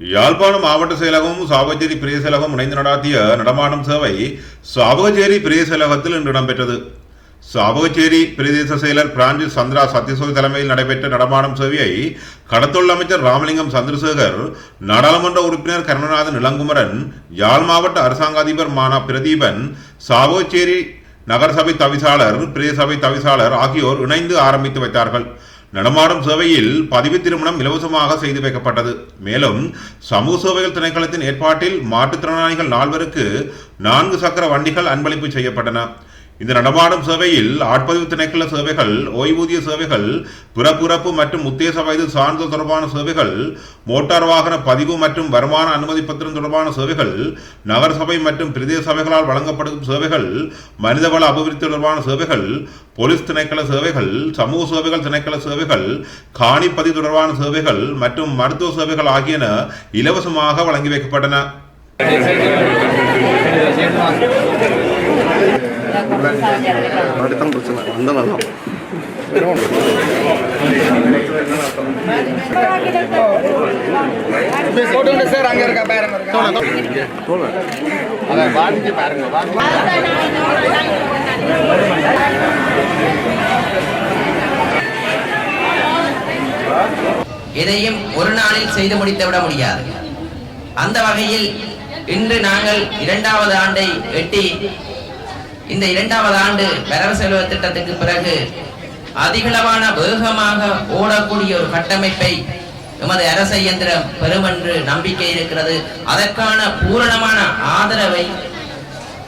யாழ்ப்பாணம் மாவட்ட செயலகமும் சாவகச்சேரி பிரதேச செயலகம் இணைந்து நடாத்திய நடமாடும் சேவை சாவகச்சேரி பிரதேச செயலகத்தில் இன்று இடம்பெற்றது. சாவகச்சேரி பிரதேச செயலர் பிரான்சிஸ் சந்திரா சத்யசோய் தலைமையில் நடைபெற்ற நடமாடும் சேவையை கடத்தொழில் அமைச்சர் ராமலிங்கம் சந்திரசேகர் நாடாளுமன்ற உறுப்பினர் கருணநாதன் இளங்குமரன் யாழ் மாவட்ட அரசாங்க அதிபர் மானா பிரதீபன் சாவகச்சேரி நகரசபை தவிசாளர் பிரதேச சபை தவிசாளர் ஆகியோர் இணைந்து ஆரம்பித்து வைத்தார்கள். நடமாடும் சேவையில் பதிவு திருமணம் இலவசமாக செய்து வைக்கப்பட்டது. மேலும் சமூக சேவைகள் திணைக்களத்தின் ஏற்பாட்டில் மாற்றுத்திறனாளிகள் நால்வருக்கு நான்கு சக்கர வண்டிகள் அன்பளிப்பு செய்யப்பட்டன. இந்த நடமாடும் சேவையில் ஆட்பதிவு திணைக்கள சேவைகள் ஓய்வூதிய சேவைகள் பிறப்புறப்பு மற்றும் உத்தேச வயது சான்றிதழ் தொடர்பான சேவைகள் மோட்டார் வாகன பதிவு மற்றும் வருமான அனுமதி பத்திரம் தொடர்பான சேவைகள் நகரசபை மற்றும் பிரதேச சபைகளால் வழங்கப்படும் சேவைகள் மனிதவள அபிவிருத்தி தொடர்பான சேவைகள் போலீஸ் திணைக்கள சேவைகள் சமூக சேவைகள் திணைக்கள சேவைகள் காணிப்பதிவு தொடர்பான சேவைகள் மற்றும் மருத்துவ சேவைகள் ஆகியன இலவசமாக வழங்கி வைக்கப்பட்டன. அடுத்தான் பிரச்சனை அந்த நல்லா போட்டு சார் அங்க இருக்க பேரங்க இருக்கா பாருங்க வாங்கி ஒரு நாளில் செய்து முடித்து விட முடியாது. அந்த வகையில் இன்று நாங்கள் இரண்டாவது ஆண்டை எட்டி இந்த இரண்டாவது ஆண்டு வரவு செலவு திட்டத்துக்கு பிறகு அதிகளவான வேகமாக ஓடக்கூடிய ஒரு கட்டமைப்பை எமது அரச இயந்திரம் பெறும் என்று நம்பிக்கை இருக்கிறது. அதற்கான பூரணமான ஆதரவை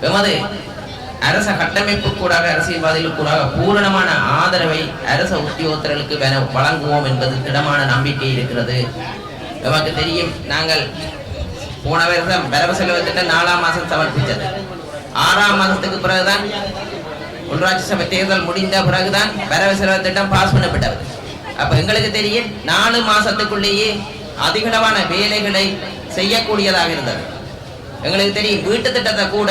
எமது அரச கட்டமைப்பு கூடாக அரசியல்வாதிகள் கூடாக பூரணமான ஆதரவை அரச உத்தியோகத்தர்களுக்கு வழங்குவோம் என்பது திடமான நம்பிக்கை இருக்கிறது. நமக்கு தெரியும் நாங்கள் போன வருடம் வரவு செலவு திட்டம் நாலாம் மாதம் சமர்ப்பித்தது. ஆறாம் மாதத்துக்கு பிறகுதான் உள்ளாட்சி சபை தேர்தல் முடிந்த பிறகுதான் வரவு செலவு திட்டம் பாஸ் பண்ணப்பட்டது. அப்ப எங்களுக்கு தெரியும் நாலு மாசத்துக்குள்ளேயே அதிகளவான வேலைகளை செய்யக்கூடியதாக இருந்தது. எங்களுக்கு தெரியும் வீட்டு திட்டத்தை கூட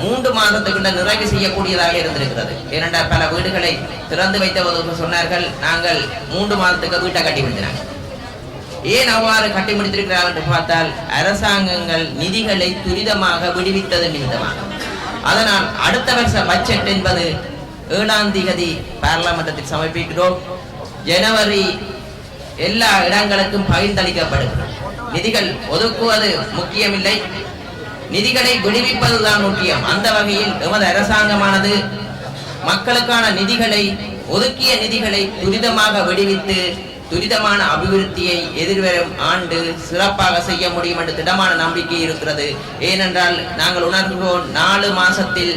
மூன்று மாதத்துக்குள்ள நிறைவு செய்யக்கூடியதாக இருந்திருக்கிறது. ஏனென்றால் பல வீடுகளை திறந்து வைத்தவர்கள் சொன்னார்கள் நாங்கள் மூன்று மாதத்துக்கு வீட்டை கட்டி முடித்தினாங்க ஏன் அவ்வாறு கட்டி முடித்திருக்கிறார்கள் என்று பார்த்தால் அரசாங்கங்கள் நிதிகளை துரிதமாக விடுவித்தது நிமித்தமாக. அதனால் அடுத்த வருஷ பட்ஜெட் என்பது ஏழாம் திகதி பாராளுமன்றத்தில் சமர்ப்பிக்கிறோம். ஜனவரி எல்லா இடங்களுக்கும் பகிர்ந்தளிக்கப்படுகிறது நிதிகள் ஒதுக்குவது முக்கியமில்லை. நிதிகளை விடுவிப்பதுதான் முக்கியம். அந்த வகையில் எமது அரசாங்கமானது மக்களுக்கான நிதிகளை ஒதுக்கிய நிதிகளை துரிதமாக விடுவித்து துரிதமான அபிவிருத்தியை எதிர்வரும் ஆண்டு சிறப்பாக செய்ய முடியும் என்று திடமான நம்பிக்கை இருக்கிறது. ஏனென்றால் நாங்கள் உணர்கிறோம் நாலு மாசத்தில்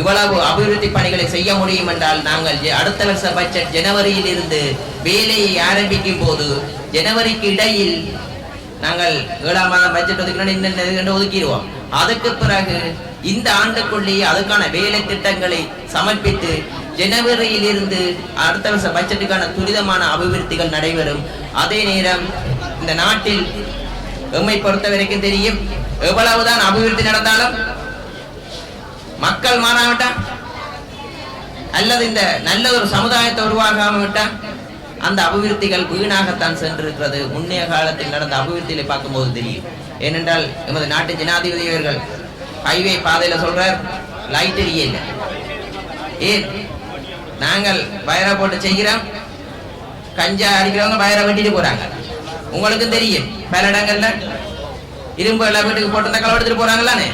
இவ்வளவு அபிவிருத்தி பணிகளை செய்ய முடியும் என்றால் நாங்கள் அடுத்த வருஷ பட்ஜெட் ஜனவரியில் இருந்து வேலையை ஆரம்பிக்கும் போது ஜனவரிக்கு இடையில் நாங்கள் ஏழாம் மாதம் பட்ஜெட் ஒதுக்கணும் ஒதுக்கிடுவோம். அதுக்கு பிறகு இந்த ஆண்டுக்குள்ளேயே அதுக்கான வேலை திட்டங்களை சமர்ப்பித்து ஜனவரியில் இருந்து அடுத்த வருஷ பட்ஜெட்டுக்கான துரிதமான அபிவிருத்திகள் நடைபெறும். அதே நேரம் இந்த நாட்டில் எம்மை பொறுத்த வரைக்கும் தெரியும் எவ்வளவுதான் அபிவிருத்தி நடந்தாலும் மக்கள் மாறாவிட்டா? அல்லது இந்த நல்ல ஒரு சமுதாயத்தை உருவாகாம விட்டா அந்த அபிவிருத்திகள் வீணாகத்தான் சென்றிருக்கிறது. முன்னைய காலத்தில் நடந்த அபிவிருத்திகளை பார்க்கும்போது தெரியும். ஏனென்றால் எமது நாட்டு ஜனாதிபதி அவர்கள் ஹைவே பாதையில சொல்றார் லைட் எரிய இல்லை ஏன்? நாங்கள் வயரை போட்டு செய்கிறோம். கஞ்சா அடிக்கிறவங்க வயரை வெட்டிட்டு போறாங்க. உங்களுக்கும் தெரியும் பல இடங்கள்ல இரும்பு எல்லாம் வீட்டுக்கு போட்டு களவு எடுத்துட்டு போறாங்களானே.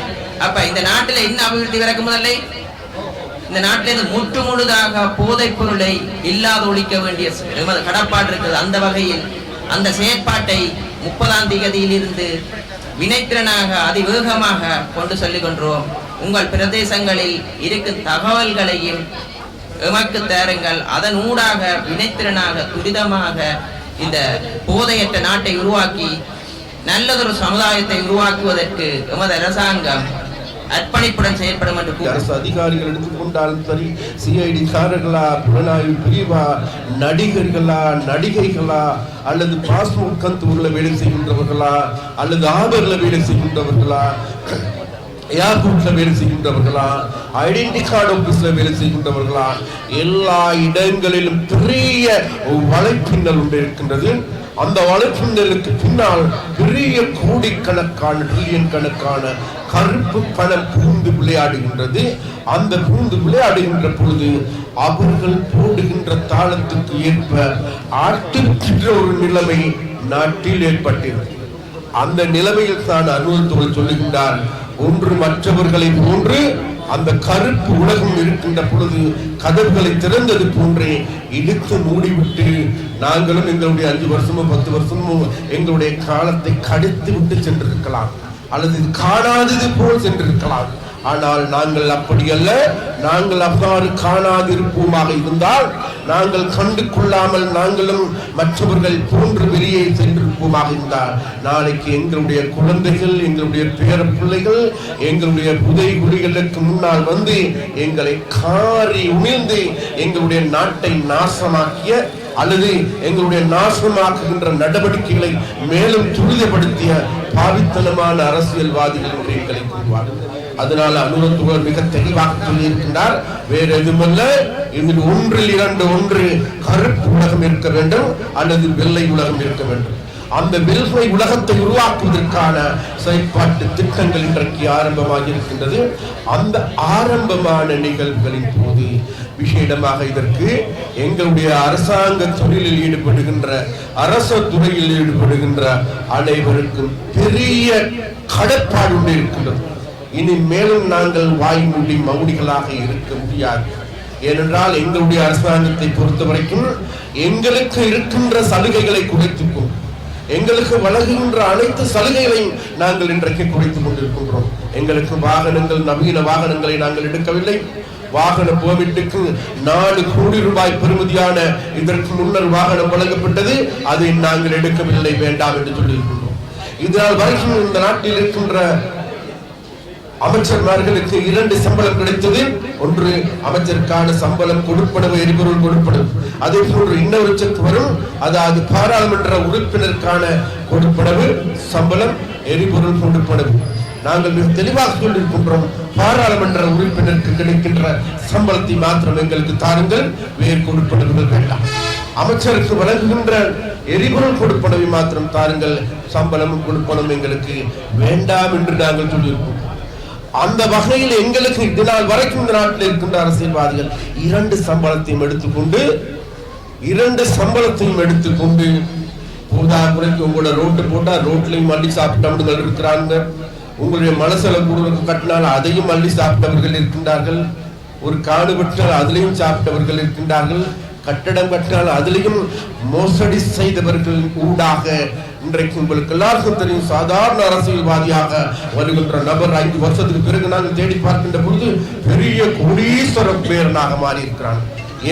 அப்ப இந்த நாட்டுல என்ன அபிவிருத்தி பிறக்கும் முதல்ல இந்த நாட்டில இருந்து முற்று முழுதாக போதைப் பொருளை இல்லாத ஒழிக்க வேண்டிய கடப்பாடு இருக்குது. அந்த வகையில் அந்த செயற்பாட்டை முப்பதாம் தேதியில் இருந்து வினைத்திறனாக அதிவேகமாக கொண்டு சொல்லிக் உங்கள் பிரதேசங்களில் இருக்கும் தகவல்களையும் எமக்கு தேருங்கள். அதன் ஊடாக வினைத்திறனாக துரிதமாக இந்த போதையற்ற நாட்டை உருவாக்கி நல்லதொரு சமுதாயத்தை உருவாக்குவதற்கு எமது அரசாங்கம் அர்ப்பணிப்புடன் செயல்படும் என்று அரசு அதிகாரிகள் எடுத்துக்கொண்டாலும் சரி சிஐடி காரர்களா புலனாய்வு பிரிவா நடிகர்களா நடிகைகளா அல்லது பாஸ்போர்ட் கந்தூர்ல வேலை செய்கின்றவர்களா அல்லது ஆபரில் வேலை செய்கின்றவர்களா ஏர்போர்ட்ல வேலை செய்கின்றவர்களா ஐடென்டி கார்டு ஆபீஸ்ல வேலை செய்கின்றவர்களா எல்லா இடங்களிலும் பெரிய வலைப்பின்னல் உண்டு இருக்கின்றது. அந்த வலைப்பின்னலுக்கு பின்னால் பெரிய கோடிக்கணக்கான ட்ரில்லியன் கணக்கான கருப்பு பணம் பூந்து விளையாடுகின்றது. அந்த பூந்து விளையாடுகின்ற பொழுது அவர்கள் போடுகின்ற தாளத்துக்கு ஏற்ப ஆட்டுகின்ற ஒரு நிலைமை நாட்டில் ஏற்பட்டிருக்கிறது. அந்த நிலைமையில் தான் அனுபவத்தோடு சொல்லுகின்றார். ஒன்று மற்றவர்களை போன்று அந்த கருப்பு உலகம் இருக்கின்ற பொழுது கதவுகளை திறந்தது போன்றே இழுத்து மூடிவிட்டு நாங்களும் எங்களுடைய அஞ்சு வருஷமோ பத்து வருஷமோ எங்களுடைய காலத்தை கடித்து விட்டு சென்றிருக்கலாம். அல்லது காணாதது போல் சென்றிருக்கலாம். ஆனால் நாங்கள் அப்படி அல்ல நாங்கள் அவ்வாறு காணாதிருப்போமாக இருந்தால் நாங்கள் கண்டு கொள்ளாமல் நாங்களும் மற்றவர்கள் போன்று வெளியே சென்றிருப்போமாக இருந்தால் நாளைக்கு எங்களுடைய குழந்தைகள் எங்களுடைய பேர பிள்ளைகள் எங்களுடைய புதை குடிகளுக்கு முன்னால் வந்து எங்களை காரி உமிழ்ந்து எங்களுடைய நாட்டை நாசமாக்கிய அல்லது எங்களுடைய நாசமாக்குகின்ற நடவடிக்கைகளை மேலும் துரிதப்படுத்திய பாவித்தனமான அரசியல்வாதிகள் எங்களை கூறுவார்கள். அதனால அனுரத்துவர் மிக தெளிவாக சொல்லியிருக்கின்றார். வேறு எதுவுமல்ல. இதில் ஒன்றில் இரண்டு ஒன்று கருப்பு உலகம் இருக்க வேண்டும் அல்லது வெள்ளை உலகம் இருக்க வேண்டும். அந்த வெள்ளை உலகத்தை உருவாக்குவதற்கான செயற்பாட்டு திட்டங்கள் இன்றைக்கு ஆரம்பமாகி இருக்கின்றது அந்த ஆரம்பமான நிகழ்வுகளின் போது விஷேடமாக இதற்கு எங்களுடைய அரசாங்க தொழிலில் ஈடுபடுகின்ற அரச துறையில் ஈடுபடுகின்ற அனைவருக்கும் பெரிய கடப்பாடு ஒன்று இருக்கின்றது. இனி மேலும் நாங்கள் வாய் மூடி மௌடிகளாக இருக்க முடியாது. ஏனென்றால் எங்களுடைய அரசாங்கத்தை பொறுத்த வரைக்கும் எங்களுக்கு இருக்கின்ற சலுகைகளை குறைத்துக்கும் எங்களுக்கு வழங்குகின்ற அனைத்து சலுகைகளையும் நாங்கள் இன்றைக்கு குறைத்துக் கொண்டிருக்கின்றோம். எங்களுக்கு வாகனங்கள் நவீன வாகனங்களை நாங்கள் எடுக்கவில்லை. வாகன போமிட்டுக்கு நாலு கோடி ரூபாய் பெறுமதியான இதற்கு முன்னர் வாகனம் வழங்கப்பட்டது அதை நாங்கள் எடுக்கவில்லை வேண்டாம் என்று சொல்லியிருக்கின்றோம். இதனால் வரைக்கும் இந்த நாட்டில் இருக்கின்ற அமைச்சர்மார்களுக்கு இரண்டு சம்பளம் கிடைத்தது. ஒன்று அமைச்சருக்கான சம்பளம் கொடுப்பனவு எரிபொருள் கொடுப்பனவு அதே போன்று இன்னொரு செக் வரும். அதாவது பாராளுமன்ற உறுப்பினருக்கான கொடுப்பனவு சம்பளம் எரிபொருள் கொடுப்பனவு நாங்கள் மிக தெளிவாக சொல்லியிருக்கின்றோம் பாராளுமன்ற உறுப்பினருக்கு கிடைக்கின்ற சம்பளத்தை மாத்திரம் எங்களுக்கு தாருங்கள் வேறு கொடுப்பனவுகள் வேண்டாம். அமைச்சருக்கு வழங்குகின்ற எரிபொருள் கொடுப்பனவை மாத்திரம் தாருங்கள் சம்பளமும் கொடுப்பனவும் எங்களுக்கு வேண்டாம் என்று நாங்கள் சொல்லியிருக்கோம். அந்த வகையில் எங்களுக்கு இதனால் வரைக்கும் இந்த நாட்டில் இருக்கின்ற அரசியல்வாதிகள் இரண்டு சம்பளத்தையும் எடுத்துக்கொண்டு இரண்டு சம்பளத்தையும் எடுத்துக்கொண்டு போதா குறைக்கு உங்களோட ரோட்டு போட்டால் ரோட்லையும் மல்லி சாப்பிட்டவர்கள் இருக்கிறாங்க. உங்களுடைய மனசில் கூட கட்டினால் அதையும் மல்லி சாப்பிட்டவர்கள் இருக்கின்றார்கள். ஒரு காடு வெட்டினால் அதிலையும் சாப்பிட்டவர்கள் இருக்கின்றார்கள். கட்டடம் கட்டினால் அதிலையும் மோசடி செய்தவர்கள் ஊடாக இன்றைக்கு உங்களுக்கு எல்லாருக்கும் தெரியும். சாதாரண அரசியல்வாதியாக வருகின்ற நபர் ஐந்து வருஷத்துக்கு பிறகு நாங்கள் தேடி பார்க்கின்ற பொழுது பெரிய கோடீஸ்வர பேரனாக மாறி இருக்கிறான்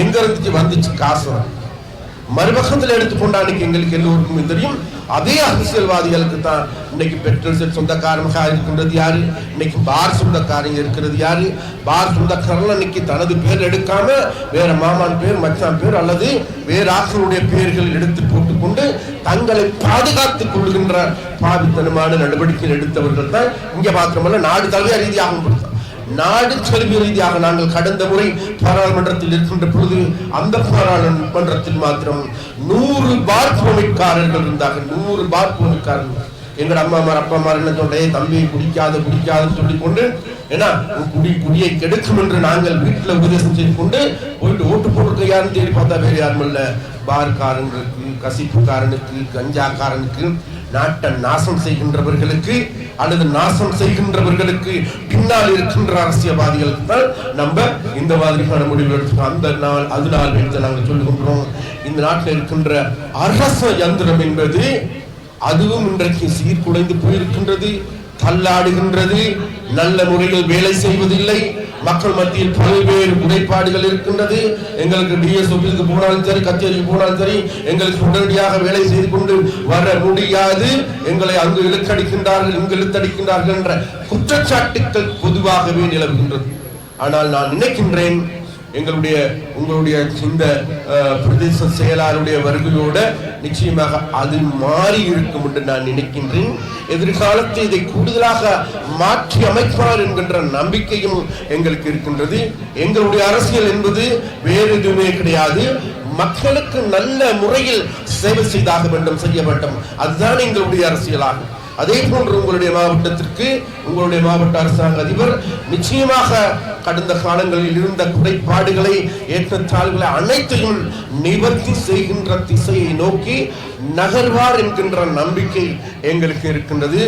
எங்க இருந்துச்சு வந்துச்சு காசு? மறுபக்கத்தில் எடுத்துக்கொண்டா அன்னைக்கு எங்களுக்கு எல்லோருக்கும் தெரியும். அதே அரசியல்வாதிகளுக்கு தான் இன்னைக்கு பெட்ரோல் செட் சொந்தக்காரமாக இருக்கின்றது யாரு? இன்னைக்கு பார் சொந்தக்காரங்க இருக்கிறது யாரு? பார் சொந்தக்காரன் இன்னைக்கு தனது பேர் எடுக்காம வேற மாமான் பேர் மச்சான் பேர் அல்லது வேற ஆக்களுடைய பெயர்கள் எடுத்து போட்டுக்கொண்டு தங்களை பாதுகாத்துக் கொள்கின்ற பாவித்தனமான நடவடிக்கைகள் எடுத்தவர்கள் தான் இங்க மாத்திரமல்ல நாடு தழுவிய ரீதியாகவும் கொடுத்தார். நாடு செல்வி ரீதியாக நாங்கள் கடந்த முறை பாராளுமன்றத்தில் இருக்கின்ற பொழுது அந்த பாராளுமன்றத்தில் மாத்திரம் நூறு பார் பூமிக்காரர்கள் இருந்தார்கள். நூறு பார் பூமிக்காரர்கள் எங்கட அம்மாமார் அப்பாமார் என்ன சொல்றே தம்பியை குடிக்காத குடிக்காதுன்னு சொல்லி கொண்டு ஏன்னா குடி குடியை கெடுக்கும் என்று நாங்கள் வீட்டில் உபதேசம் செய்து கொண்டு போயிட்டு ஓட்டு போட்டிருக்க யாருன்னு தேடி பார்த்தா வேறு யாரும் இல்லை. பார்காரங்களுக்கு கசிப்புக்காரனுக்கு கஞ்சாக்காரனுக்கு நாட்டை நாசம் செய்கின்றவர்களுக்கு அல்லது நாசம் செய்கின்றவர்களுக்கு பின்னால் இருக்கின்ற அரசியல்வாதிகளுக்கு தான் நம்ம இந்த மாதிரியான முடிவு எடுத்துக்கோம் அந்த நாள் அது நாள் எடுத்து நாங்கள் சொல்லுகின்றோம். இந்த நாட்டில் இருக்கின்ற அரச யந்திரம் என்பது அதுவும் இன்றைக்கு சீர்குலைந்து போயிருக்கின்றது. தள்ளாடுகின்றது. நல்ல முறையில் வேலை செய்வதில்லை. மக்கள் மத்தியில் பல்வேறு முறைப்பாடுகள் இருக்கின்றது. எங்களுக்கு டிஎஸ் ஆபீஸ்க்கு போனாலும் சரி கச்சேரிக்கு போனாலும் சரி எங்களுக்கு உடனடியாக வேலை செய்து கொண்டு வர முடியாது. எங்களை அங்கு இழுக்கடிக்கின்றார்கள் இங்கு இழுத்தடிக்கின்றார்கள் என்ற குற்றச்சாட்டுக்கள் பொதுவாகவே நிலவுகின்றது. ஆனால் நான் நினைக்கின்றேன் எங்களுடைய உங்களுடைய இந்த பிரதேச செயலாளருடைய வருகையோட நிச்சயமாக அது மாறி இருக்கும் என்று நான் நினைக்கின்றேன். எதிர்காலத்தில் இதை கூடுதலாக மாற்றி அமைப்பார் என்கின்ற நம்பிக்கையும் எங்களுக்கு இருக்கின்றது. எங்களுடைய அரசியல் என்பது வேறு எதுவுமே கிடையாது. மக்களுக்கு நல்ல முறையில் சேவை செய்தாக வேண்டும் செய்ய வேண்டும். அதுதான் எங்களுடைய அரசியலாகும். அதே போன்று உங்களுடைய மாவட்டத்திற்கு உங்களுடைய மாவட்ட அரசாங்க அதிபர் நிச்சயமாக கடந்த காலங்களில் இருந்த குறைபாடுகளை ஏற்றத்தாழ்வுகளை அனைத்தையும் நிவர்த்தி செய்கின்ற திசையை நோக்கி நகர்வார் என்கின்ற நம்பிக்கை எங்களுக்கு இருக்கின்றது.